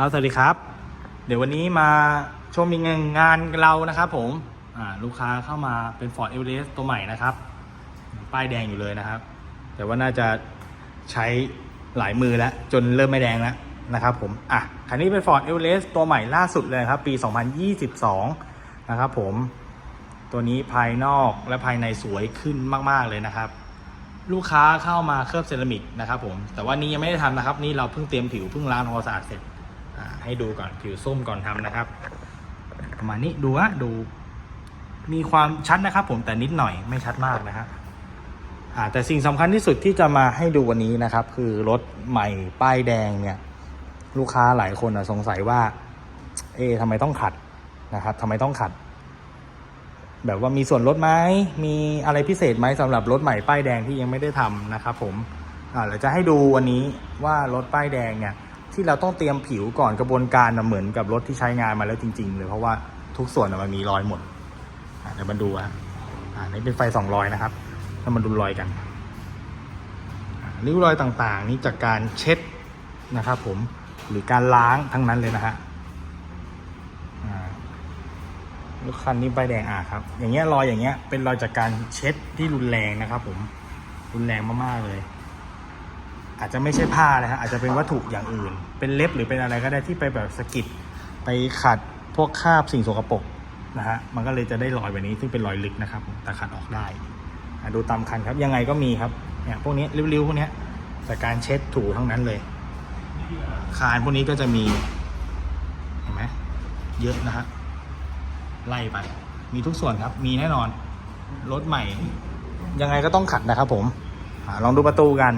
ครับสวัสดีครับ เดี๋ยววันนี้มาชมงานงานเรานะครับผมลูกค้าเข้ามาเป็น Ford Everest ตัวใหม่นะครับ ป้ายแดงอยู่เลยนะครับ แต่ว่าน่าจะใช้หลายมือแล้ว จนเริ่มไม่แดงแล้วนะครับผมอะคันนี้เป็น Ford Everest ตัวใหม่ล่าสุดเลยครับ ปี 2022 นะครับผมตัวนี้ภายนอกและภายในสวยขึ้นมาก ๆ เลยนะครับ ลูกค้าเข้ามาเคลือบเซรามิกนะครับผมแต่ว่านี้ยังไม่ได้ทำนะครับ นี่เราเพิ่งเตรียมผิวเพิ่งล้างทำความสะอาดเสร็จ ให้ดูก่อนผิวส้มก่อนทำนะครับ ประมาณนี้ดูฮะดู มีความชัดนะครับ ผมแต่นิดหน่อยไม่ชัดมากนะฮะอ่าแต่สิ่งสำคัญที่สุดที่จะมาให้ดูวันนี้นะครับ คือรถใหม่ป้ายแดงเนี่ย ลูกค้าหลายคนสงสัยว่า เอ๊ะทำไมต้องขัดนะครับทำไมต้องขัด แบบว่ามีส่วนลดไหมมีอะไรพิเศษไหมสำหรับรถใหม่ป้ายแดงที่ยังไม่ได้ทำนะครับ ผมอ่าเราจะให้ดูวันนี้ว่ารถป้ายแดงเนี่ย ที่เราต้องเตรียมผิวก่อนกระบวนการนะเหมือนกับรถที่ใช้งานมาแล้วจริง ๆ เลยเพราะว่าทุกส่วนนะมันมีรอยหมดเดี๋ยวมาดูฮะอ่านี่เป็นไฟสองรอยนะครับถ้ามาดูรอยกันริ้วรอยต่างๆ นี่จากการเช็ดนะครับผมหรือการล้างทั้งนั้นเลยนะฮะอ่าลูกคันนี้ใบแดงอะครับ อย่างเงี้ยรอยอย่างเงี้ยเป็นรอยจากการเช็ดที่รุนแรงนะครับผมรุนแรงมากๆเลย อาจจะไม่ใช่ผ้าเลยฮะอาจจะเป็นวัตถุอย่างอื่น เป็นเล็บหรือเป็นอะไรก็ได้ที่ไปแบบสะกิดไปขัดพวกคราบสิ่งสกปรกนะฮะมันก็เลยจะได้รอยแบบนี้ซึ่งเป็นรอยลึกนะครับ แต่ขัดออกได้ดูตามคันครับยังไงก็มีครับเนี่ยพวกนี้ริ้วๆพวกนี้ยจาการเช็ดถูทั้งนั้นเลย คานพวกนี้ก็จะมีเห็นไหมเยอะนะฮะไล่ไป มีทุกส่วนครับ มีแน่นอนรถใหม่ ยังไงก็ต้องขัดนะครับผมอลองดูประตูกัน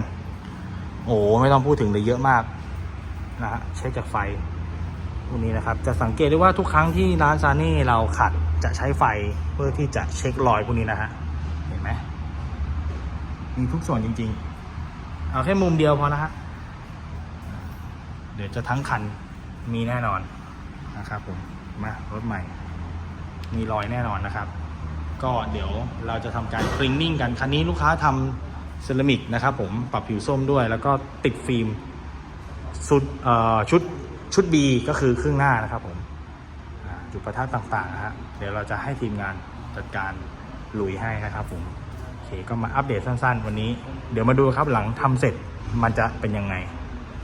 โอ้ไม่ต้องพูดถึงเลยเยอะมากนะฮะเช็คจากไฟพวกนี้นะครับ จะสังเกตได้ว่าทุกครั้งที่ร้านซานี่เราขัดจะใช้ไฟเพื่อที่จะเช็ครอยพวกนี้นะฮะเห็นไหมมีทุกส่วนจริง ๆ เอาแค่มุมเดียวพอนะฮะเดี๋ยวจะทั้งคันมีแน่นอนนะครับผมมารถใหม่ มีรอยแน่นอนนะครับ ก็เดี๋ยวเราจะทำการคลีนนิ่งกันคันนี้ลูกค้าทำ เซรามิกนะครับผมปรับผิวส้มด้วย แล้วก็ติดฟิล์มชุดชุดชุด B ก็คือครึ่งหน้านะครับผมจุดประทัดต่างๆนะฮะเดี๋ยวเราจะให้ทีมงานจัดการลุยให้นะครับผมโอเคก็มาอัปเดตสั้นๆ วันนี้ เดี๋ยวมาดูครับหลังทำเสร็จมันจะเป็นยังไง